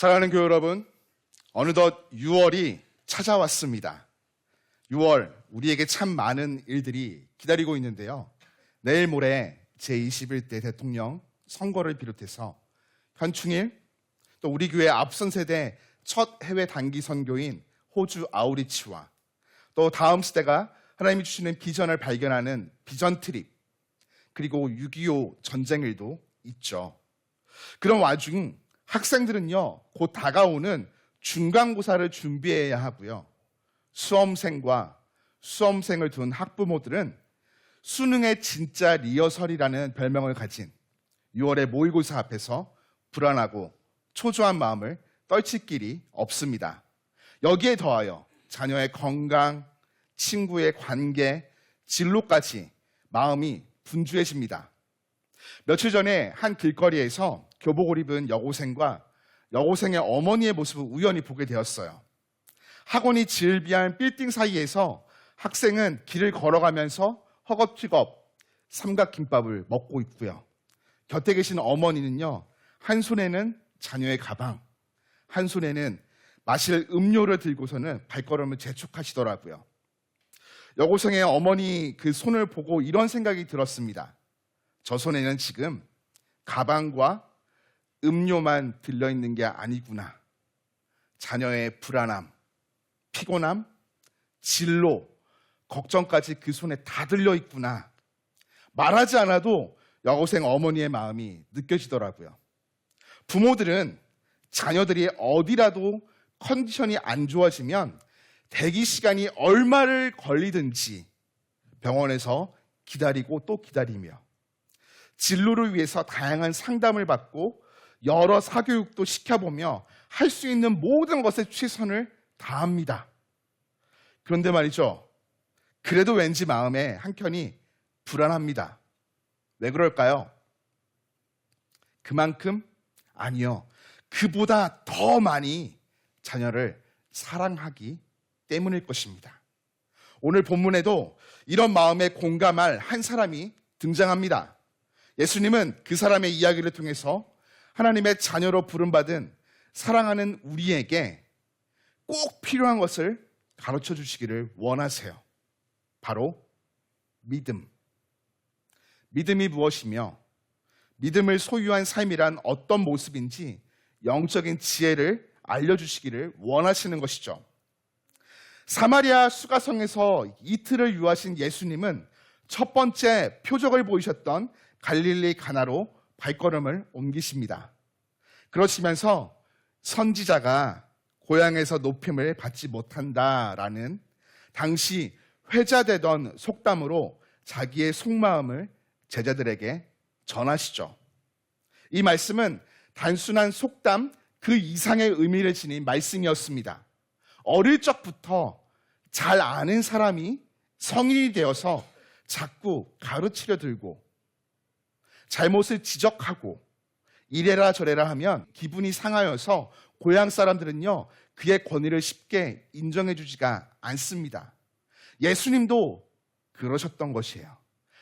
사랑하는 교회 여러분, 어느덧 6월이 찾아왔습니다. 6월, 우리에게 참 많은 일들이 기다리고 있는데요. 내일 모레 제21대 대통령 선거를 비롯해서 현충일, 또 우리 교회 앞선 세대 첫 해외 단기 선교인 호주 아우리치와 또 다음 시대가 하나님이 주시는 비전을 발견하는 비전 트립, 그리고 6.25 전쟁일도 있죠. 그런 와중 학생들은요, 곧 다가오는 중간고사를 준비해야 하고요. 수험생과 수험생을 둔 학부모들은 수능의 진짜 리허설이라는 별명을 가진 6월의 모의고사 앞에서 불안하고 초조한 마음을 떨칠 길이 없습니다. 여기에 더하여 자녀의 건강, 친구의 관계, 진로까지 마음이 분주해집니다. 며칠 전에 한 길거리에서 교복을 입은 여고생과 여고생의 어머니의 모습을 우연히 보게 되었어요. 학원이 질비한 빌딩 사이에서 학생은 길을 걸어가면서 허겁지겁 삼각김밥을 먹고 있고요. 곁에 계신 어머니는요, 한 손에는 자녀의 가방, 한 손에는 마실 음료를 들고서는 발걸음을 재촉하시더라고요. 여고생의 어머니 그 손을 보고 이런 생각이 들었습니다. 저 손에는 지금 가방과 음료만 들려있는 게 아니구나. 자녀의 불안함, 피곤함, 진로, 걱정까지 그 손에 다 들려있구나. 말하지 않아도 여고생 어머니의 마음이 느껴지더라고요. 부모들은 자녀들이 어디라도 컨디션이 안 좋아지면 대기 시간이 얼마를 걸리든지 병원에서 기다리고 또 기다리며 진로를 위해서 다양한 상담을 받고 여러 사교육도 시켜보며 할 수 있는 모든 것에 최선을 다합니다. 그런데 말이죠. 그래도 왠지 마음에 한켠이 불안합니다. 왜 그럴까요? 그만큼 아니요. 그보다 더 많이 자녀를 사랑하기 때문일 것입니다. 오늘 본문에도 이런 마음에 공감할 한 사람이 등장합니다. 예수님은 그 사람의 이야기를 통해서 하나님의 자녀로 부름받은 사랑하는 우리에게 꼭 필요한 것을 가르쳐 주시기를 원하세요. 바로 믿음. 믿음이 무엇이며 믿음을 소유한 삶이란 어떤 모습인지 영적인 지혜를 알려주시기를 원하시는 것이죠. 사마리아 수가성에서 이틀을 유하신 예수님은 첫 번째 표적을 보이셨던 갈릴리 가나로 발걸음을 옮기십니다. 그러시면서 선지자가 고향에서 높임을 받지 못한다라는 당시 회자되던 속담으로 자기의 속마음을 제자들에게 전하시죠. 이 말씀은 단순한 속담 그 이상의 의미를 지닌 말씀이었습니다. 어릴 적부터 잘 아는 사람이 성인이 되어서 자꾸 가르치려 들고 잘못을 지적하고 이래라 저래라 하면 기분이 상하여서 고향 사람들은요 그의 권위를 쉽게 인정해 주지가 않습니다. 예수님도 그러셨던 것이에요.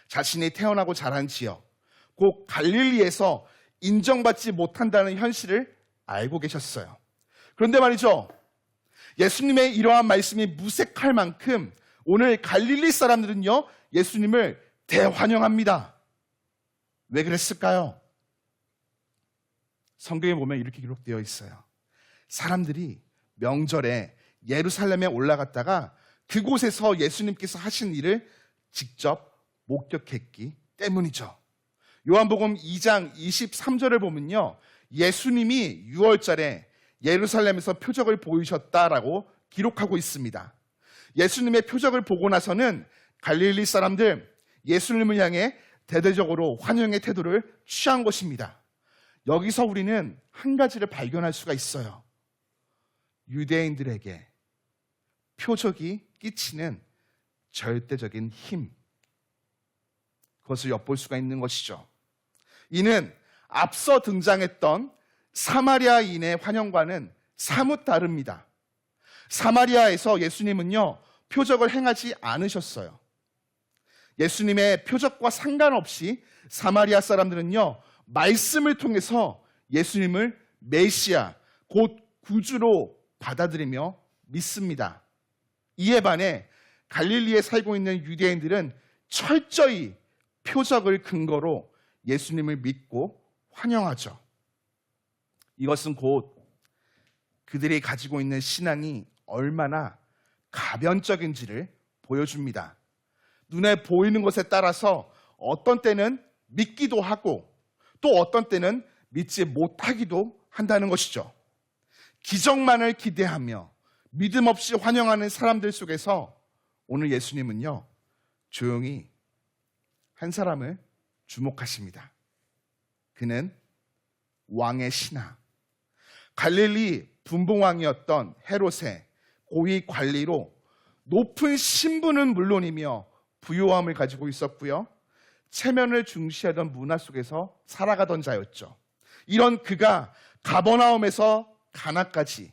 자신이 태어나고 자란 지역, 곧 갈릴리에서 인정받지 못한다는 현실을 알고 계셨어요. 그런데 말이죠. 예수님의 이러한 말씀이 무색할 만큼 오늘 갈릴리 사람들은요, 예수님을 대환영합니다. 왜 그랬을까요? 성경에 보면 이렇게 기록되어 있어요. 사람들이 명절에 예루살렘에 올라갔다가 그곳에서 예수님께서 하신 일을 직접 목격했기 때문이죠. 요한복음 2장 23절을 보면요. 예수님이 6월절에 예루살렘에서 표적을 보이셨다라고 기록하고 있습니다. 예수님의 표적을 보고 나서는 갈릴리 사람들 예수님을 향해 대대적으로 환영의 태도를 취한 것입니다. 여기서 우리는 한 가지를 발견할 수가 있어요. 유대인들에게 표적이 끼치는 절대적인 힘. 그것을 엿볼 수가 있는 것이죠. 이는 앞서 등장했던 사마리아인의 환영과는 사뭇 다릅니다. 사마리아에서 예수님은요, 표적을 행하지 않으셨어요. 예수님의 표적과 상관없이 사마리아 사람들은요, 말씀을 통해서 예수님을 메시아, 곧 구주로 받아들이며 믿습니다. 이에 반해 갈릴리에 살고 있는 유대인들은 철저히 표적을 근거로 예수님을 믿고 환영하죠. 이것은 곧 그들이 가지고 있는 신앙이 얼마나 가변적인지를 보여줍니다. 눈에 보이는 것에 따라서 어떤 때는 믿기도 하고 또 어떤 때는 믿지 못하기도 한다는 것이죠. 기적만을 기대하며 믿음 없이 환영하는 사람들 속에서 오늘 예수님은요, 조용히 한 사람을 주목하십니다. 그는 왕의 신하, 갈릴리 분봉왕이었던 헤롯의 고위 관리로 높은 신분은 물론이며 부요함을 가지고 있었고요. 체면을 중시하던 문화 속에서 살아가던 자였죠. 이런 그가 가버나움에서 가나까지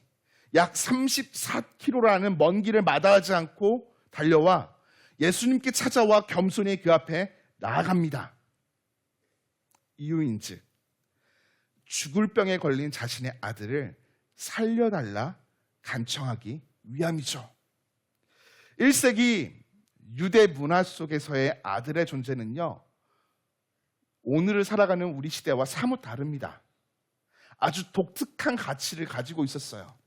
약 34km라는 먼 길을 마다하지 않고 달려와 예수님께 찾아와 겸손히 그 앞에 나아갑니다. 이유인즉 죽을 병에 걸린 자신의 아들을 살려달라 간청하기 위함이죠. 1세기 유대 문화 속에서의 아들의 존재는요, 오늘을 살아가는 우리 시대와 사뭇 다릅니다. 아주 독특한 가치를 가지고 있었어요.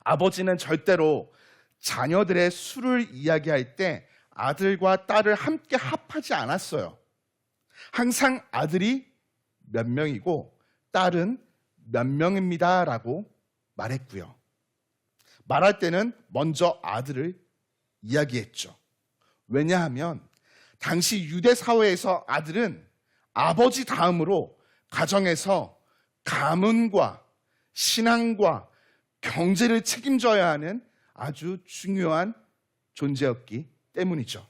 아버지는 절대로 자녀들의 수를 이야기할 때 아들과 딸을 함께 합하지 않았어요. 항상 아들이 몇 명이고 딸은 몇 명입니다라고 말했고요. 말할 때는 먼저 아들을 이야기했죠. 왜냐하면 당시 유대 사회에서 아들은 아버지 다음으로 가정에서 가문과 신앙과 경제를 책임져야 하는 아주 중요한 존재였기 때문이죠.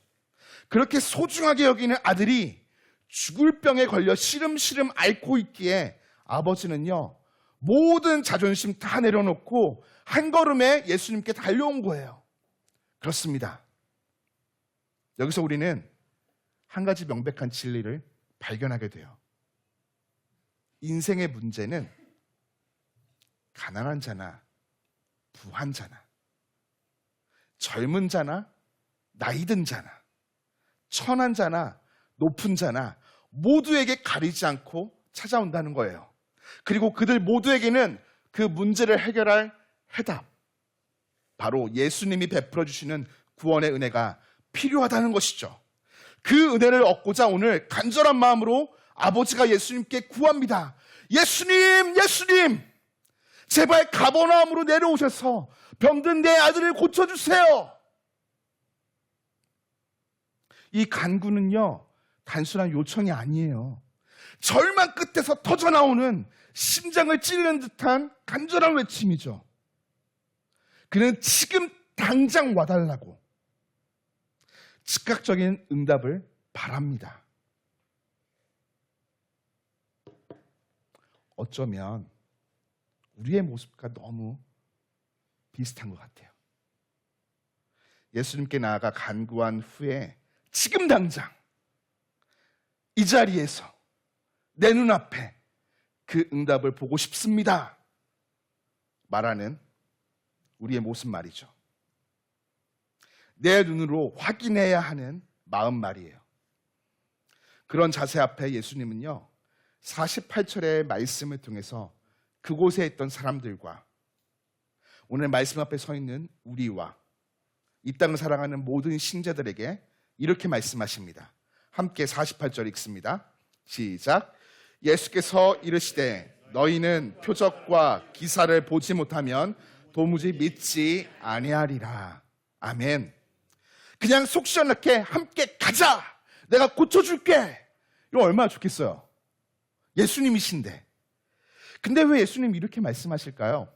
그렇게 소중하게 여기는 아들이 죽을 병에 걸려 시름시름 앓고 있기에 아버지는요, 모든 자존심 다 내려놓고 한 걸음에 예수님께 달려온 거예요. 그렇습니다. 여기서 우리는 한 가지 명백한 진리를 발견하게 돼요. 인생의 문제는 가난한 자나 부한 자나 젊은 자나 나이 든 자나 천한 자나 높은 자나 모두에게 가리지 않고 찾아온다는 거예요. 그리고 그들 모두에게는 그 문제를 해결할 해답 바로 예수님이 베풀어 주시는 구원의 은혜가 필요하다는 것이죠. 그 은혜를 얻고자 오늘 간절한 마음으로 아버지가 예수님께 구합니다. 예수님, 예수님, 제발 가버나움으로 내려오셔서 병든 내 아들을 고쳐주세요. 이 간구는요, 단순한 요청이 아니에요. 절망 끝에서 터져나오는 심장을 찌르는 듯한 간절한 외침이죠. 그는 지금 당장 와달라고 즉각적인 응답을 바랍니다. 어쩌면 우리의 모습과 너무 비슷한 것 같아요. 예수님께 나아가 간구한 후에 지금 당장 이 자리에서 내 눈앞에 그 응답을 보고 싶습니다. 말하는 우리의 모습 말이죠. 내 눈으로 확인해야 하는 마음 말이에요. 그런 자세 앞에 예수님은요, 48절의 말씀을 통해서 그곳에 있던 사람들과 오늘 말씀 앞에 서 있는 우리와 이 땅을 사랑하는 모든 신자들에게 이렇게 말씀하십니다. 함께 48절 읽습니다. 시작. 예수께서 이르시되 너희는 표적과 기사를 보지 못하면 도무지 믿지 아니하리라. 아멘. 그냥 속 시원하게 함께 가자. 내가 고쳐줄게. 이거 얼마나 좋겠어요. 예수님이신데. 근데 왜 예수님 이렇게 말씀하실까요?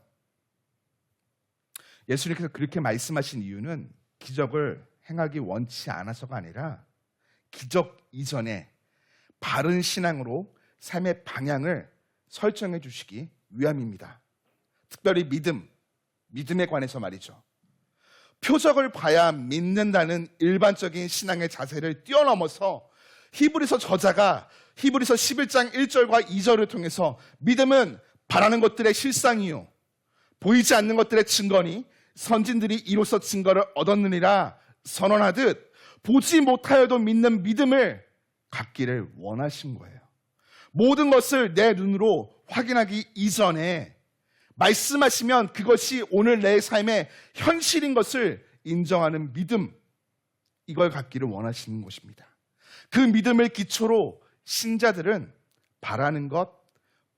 예수님께서 그렇게 말씀하신 이유는 기적을 행하기 원치 않아서가 아니라 기적 이전에 바른 신앙으로 삶의 방향을 설정해 주시기 위함입니다. 특별히 믿음, 믿음에 관해서 말이죠. 표적을 봐야 믿는다는 일반적인 신앙의 자세를 뛰어넘어서 히브리서 저자가 히브리서 11장 1절과 2절을 통해서 믿음은 바라는 것들의 실상이요 보이지 않는 것들의 증거니 선진들이 이로써 증거를 얻었느니라 선언하듯 보지 못하여도 믿는 믿음을 갖기를 원하신 거예요. 모든 것을 내 눈으로 확인하기 이전에 말씀하시면 그것이 오늘 내 삶의 현실인 것을 인정하는 믿음, 이걸 갖기를 원하시는 것입니다. 그 믿음을 기초로 신자들은 바라는 것,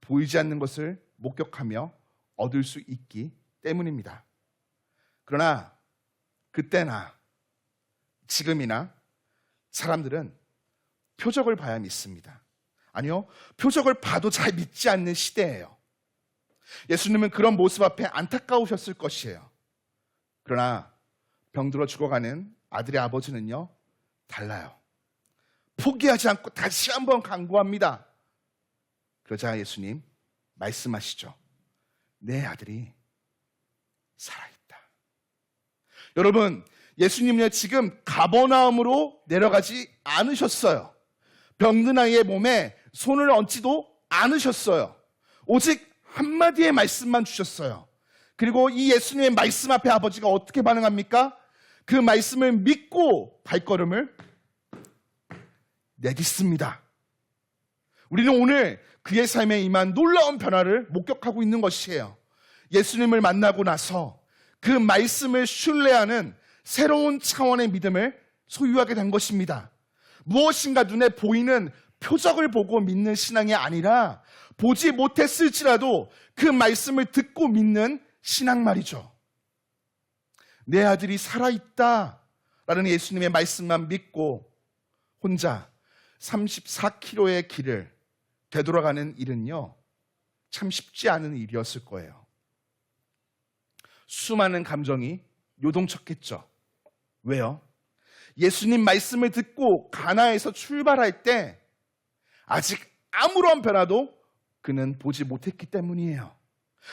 보이지 않는 것을 목격하며 얻을 수 있기 때문입니다. 그러나 그때나 지금이나 사람들은 표적을 봐야 믿습니다. 아니요, 표적을 봐도 잘 믿지 않는 시대예요. 예수님은 그런 모습 앞에 안타까우셨을 것이에요. 그러나 병들어 죽어가는 아들의 아버지는요, 달라요. 포기하지 않고 다시 한번 강구합니다. 그러자 예수님 말씀하시죠. 내 아들이 살아있다. 여러분, 예수님은 지금 가버나움으로 내려가지 않으셨어요. 병든 아이의 몸에 손을 얹지도 않으셨어요. 오직 한마디의 말씀만 주셨어요. 그리고 이 예수님의 말씀 앞에 아버지가 어떻게 반응합니까? 그 말씀을 믿고 발걸음을 내딛습니다. 우리는 오늘 그의 삶에 임한 놀라운 변화를 목격하고 있는 것이에요. 예수님을 만나고 나서 그 말씀을 신뢰하는 새로운 차원의 믿음을 소유하게 된 것입니다. 무엇인가 눈에 보이는 표적을 보고 믿는 신앙이 아니라 보지 못했을지라도 그 말씀을 듣고 믿는 신앙 말이죠. 내 아들이 살아있다. 라는 예수님의 말씀만 믿고 혼자 34km의 길을 되돌아가는 일은요, 참 쉽지 않은 일이었을 거예요. 수많은 감정이 요동쳤겠죠. 왜요? 예수님 말씀을 듣고 가나에서 출발할 때 아직 아무런 변화도 그는 보지 못했기 때문이에요.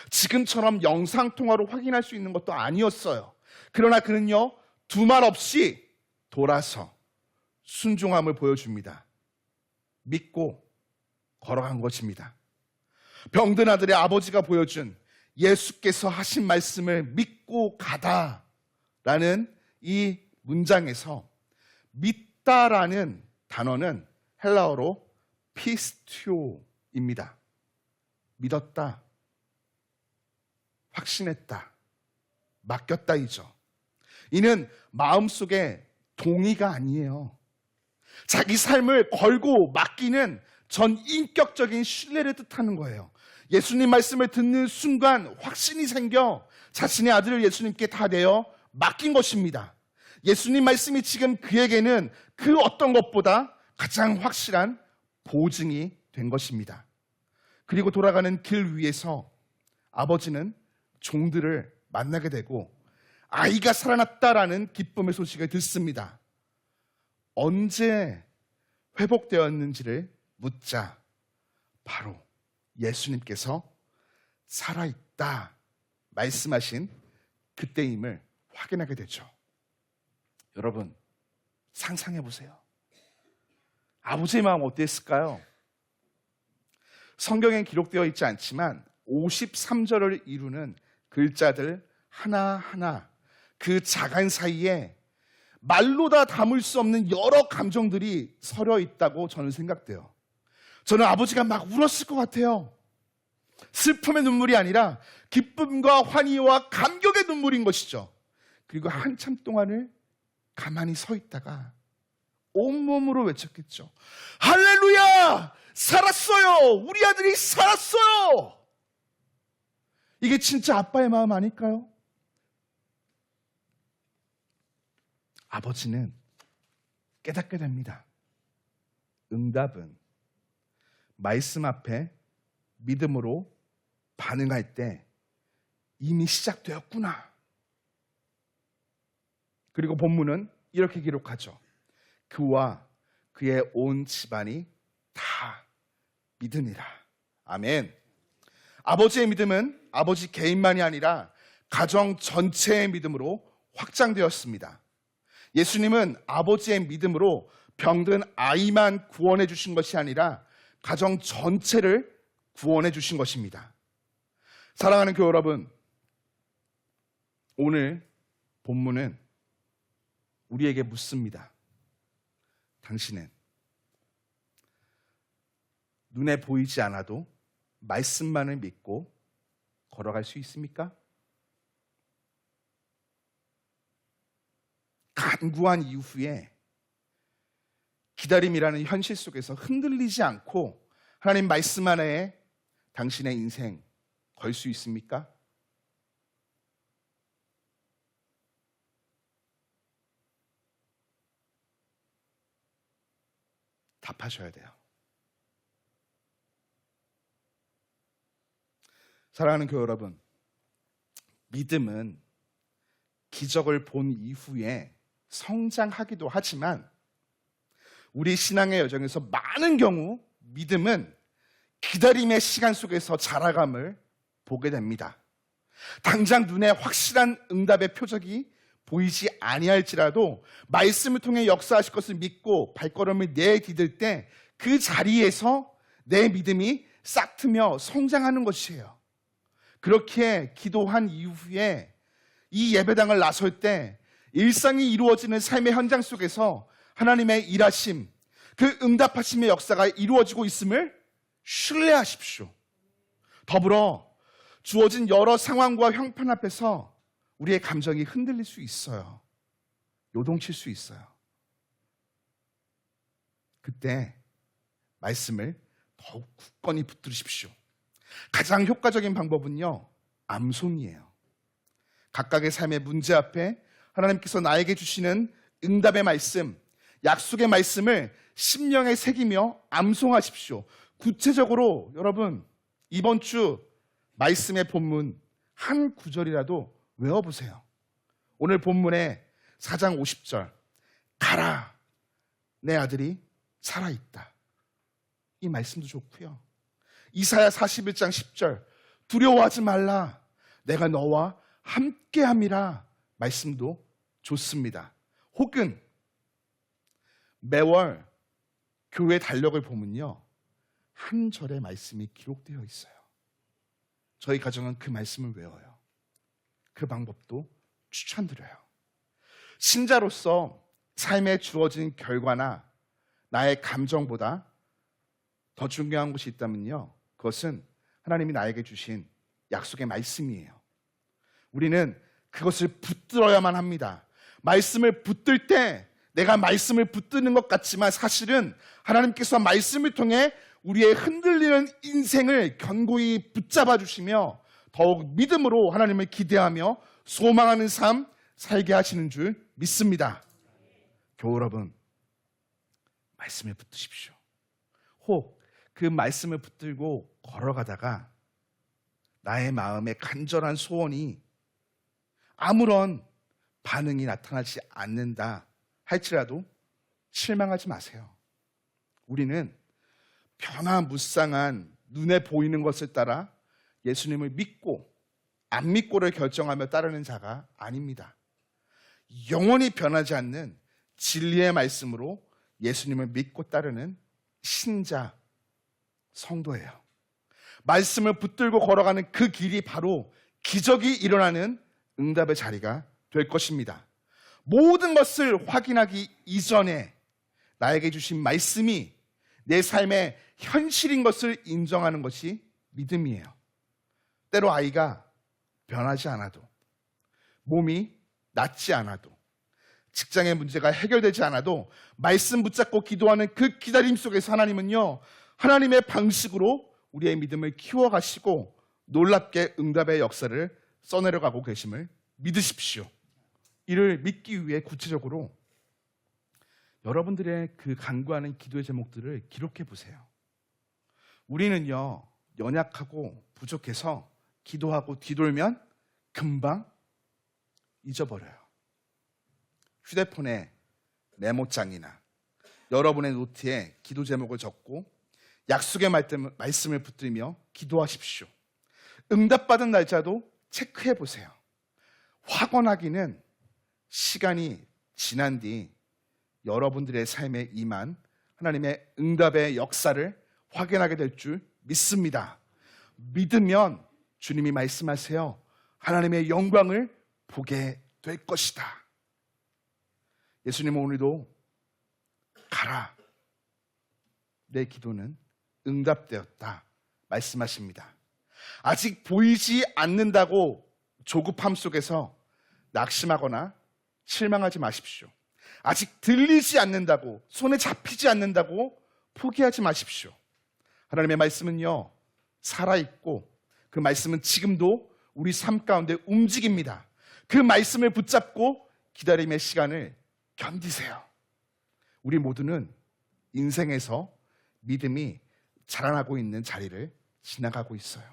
지금처럼 영상통화로 확인할 수 있는 것도 아니었어요. 그러나 그는요, 두 말 없이 돌아서 순종함을 보여줍니다. 믿고 걸어간 것입니다. 병든 아들의 아버지가 보여준 예수께서 하신 말씀을 믿고 가다 라는 이 문장에서 믿다라는 단어는 헬라어로 피스티오입니다. 믿었다. 확신했다. 맡겼다이죠. 이는 마음속에 동의가 아니에요. 자기 삶을 걸고 맡기는 전 인격적인 신뢰를 뜻하는 거예요. 예수님 말씀을 듣는 순간 확신이 생겨 자신의 아들을 예수님께 다 내어 맡긴 것입니다. 예수님 말씀이 지금 그에게는 그 어떤 것보다 가장 확실한 보증이 된 것입니다. 그리고 돌아가는 길 위에서 아버지는 종들을 만나게 되고 아이가 살아났다라는 기쁨의 소식을 듣습니다. 언제 회복되었는지를 묻자 바로 예수님께서 살아있다 말씀하신 그때임을 확인하게 되죠. 여러분, 상상해 보세요. 아버지의 마음 어땠을까요? 성경엔 기록되어 있지 않지만 53절을 이루는 글자들 하나하나 그 자간 사이에 말로 다 담을 수 없는 여러 감정들이 서려 있다고 저는 생각돼요. 저는 아버지가 막 울었을 것 같아요. 슬픔의 눈물이 아니라 기쁨과 환희와 감격의 눈물인 것이죠. 그리고 한참 동안을 가만히 서 있다가 온몸으로 외쳤겠죠. 할렐루야! 살았어요! 우리 아들이 살았어요! 이게 진짜 아빠의 마음 아닐까요? 아버지는 깨닫게 됩니다. 응답은 말씀 앞에 믿음으로 반응할 때 이미 시작되었구나. 그리고 본문은 이렇게 기록하죠. 그와 그의 온 집안이 다 믿으니라. 아멘. 아버지의 믿음은 아버지 개인만이 아니라 가정 전체의 믿음으로 확장되었습니다. 예수님은 아버지의 믿음으로 병든 아이만 구원해 주신 것이 아니라 가정 전체를 구원해 주신 것입니다. 사랑하는 교회 여러분, 오늘 본문은 우리에게 묻습니다. 당신은 눈에 보이지 않아도 말씀만을 믿고 걸어갈 수 있습니까? 간구한 이후에 기다림이라는 현실 속에서 흔들리지 않고 하나님 말씀 안에 당신의 인생 걸 수 있습니까? 답하셔야 돼요. 사랑하는 교회 여러분, 믿음은 기적을 본 이후에 성장하기도 하지만 우리 신앙의 여정에서 많은 경우 믿음은 기다림의 시간 속에서 자라감을 보게 됩니다. 당장 눈에 확실한 응답의 표적이 보이지 아니할지라도 말씀을 통해 역사하실 것을 믿고 발걸음을 내디딜 때 그 자리에서 내 믿음이 싹트며 성장하는 것이에요. 그렇게 기도한 이후에 이 예배당을 나설 때 일상이 이루어지는 삶의 현장 속에서 하나님의 일하심, 그 응답하심의 역사가 이루어지고 있음을 신뢰하십시오. 더불어 주어진 여러 상황과 형편 앞에서 우리의 감정이 흔들릴 수 있어요. 요동칠 수 있어요. 그때 말씀을 더욱 굳건히 붙들으십시오. 가장 효과적인 방법은요, 암송이에요. 각각의 삶의 문제 앞에 하나님께서 나에게 주시는 응답의 말씀, 약속의 말씀을 심령에 새기며 암송하십시오. 구체적으로 여러분, 이번 주 말씀의 본문 한 구절이라도 외워보세요. 오늘 본문의 4장 50절. 가라. 내 아들이 살아있다. 이 말씀도 좋고요. 이사야 41장 10절. 두려워하지 말라. 내가 너와 함께함이라. 말씀도 좋습니다. 혹은 매월 교회 달력을 보면요. 한 절의 말씀이 기록되어 있어요. 저희 가정은 그 말씀을 외워요. 그 방법도 추천드려요. 신자로서 삶에 주어진 결과나 나의 감정보다 더 중요한 것이 있다면요. 그것은 하나님이 나에게 주신 약속의 말씀이에요. 우리는 그것을 붙들어야만 합니다. 말씀을 붙들 때 내가 말씀을 붙드는 것 같지만 사실은 하나님께서 말씀을 통해 우리의 흔들리는 인생을 견고히 붙잡아 주시며 더욱 믿음으로 하나님을 기대하며 소망하는 삶 살게 하시는 줄 믿습니다. 교우 여러분, 말씀을 붙드십시오. 혹 그 말씀을 붙들고 걸어가다가 나의 마음에 간절한 소원이 아무런 반응이 나타나지 않는다 할지라도 실망하지 마세요. 우리는 변화무쌍한 눈에 보이는 것을 따라 예수님을 믿고 안 믿고를 결정하며 따르는 자가 아닙니다. 영원히 변하지 않는 진리의 말씀으로 예수님을 믿고 따르는 신자 성도예요. 말씀을 붙들고 걸어가는 그 길이 바로 기적이 일어나는 응답의 자리가 될 것입니다. 모든 것을 확인하기 이전에 나에게 주신 말씀이 내 삶의 현실인 것을 인정하는 것이 믿음이에요. 때로 아이가 변하지 않아도, 몸이 낫지 않아도, 직장의 문제가 해결되지 않아도 말씀 붙잡고 기도하는 그 기다림 속에서 하나님은요, 하나님의 방식으로 우리의 믿음을 키워가시고 놀랍게 응답의 역사를 써내려가고 계심을 믿으십시오. 이를 믿기 위해 구체적으로 여러분들의 그 간구하는 기도의 제목들을 기록해 보세요. 우리는요, 연약하고 부족해서 기도하고 뒤돌면 금방 잊어버려요. 휴대폰에 메모장이나 여러분의 노트에 기도 제목을 적고 약속의 말씀을 붙들며 기도하십시오. 응답받은 날짜도 체크해 보세요. 확언하기는 시간이 지난 뒤 여러분들의 삶에 임한 하나님의 응답의 역사를 확인하게 될 줄 믿습니다. 믿으면 주님이 말씀하세요. 하나님의 영광을 보게 될 것이다. 예수님은 오늘도 가라. 내 기도는 응답되었다. 말씀하십니다. 아직 보이지 않는다고 조급함 속에서 낙심하거나 실망하지 마십시오. 아직 들리지 않는다고, 손에 잡히지 않는다고 포기하지 마십시오. 하나님의 말씀은요, 살아있고, 그 말씀은 지금도 우리 삶 가운데 움직입니다. 그 말씀을 붙잡고 기다림의 시간을 견디세요. 우리 모두는 인생에서 믿음이 자라나고 있는 자리를 지나가고 있어요.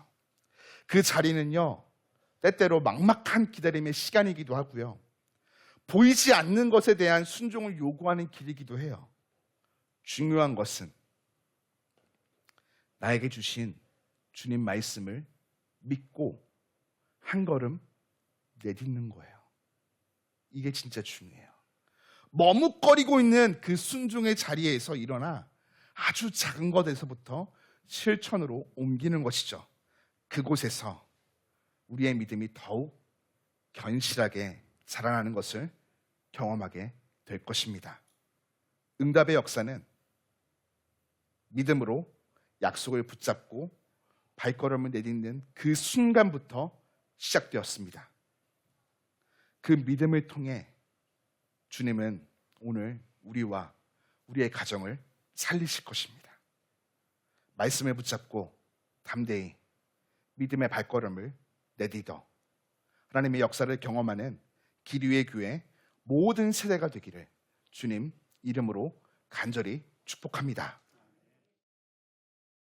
그 자리는요, 때때로 막막한 기다림의 시간이기도 하고요. 보이지 않는 것에 대한 순종을 요구하는 길이기도 해요. 중요한 것은 나에게 주신 주님 말씀을 믿고 한 걸음 내딛는 거예요. 이게 진짜 중요해요. 머뭇거리고 있는 그 순종의 자리에서 일어나 아주 작은 것에서부터 실천으로 옮기는 것이죠. 그곳에서 우리의 믿음이 더욱 견실하게 자라나는 것을 경험하게 될 것입니다. 응답의 역사는 믿음으로 약속을 붙잡고 발걸음을 내딛는 그 순간부터 시작되었습니다. 그 믿음을 통해 주님은 오늘 우리와 우리의 가정을 살리실 것입니다. 말씀을 붙잡고 담대히 믿음의 발걸음을 내딛어 하나님의 역사를 경험하는 기류의 교회 모든 세대가 되기를 주님 이름으로 간절히 축복합니다.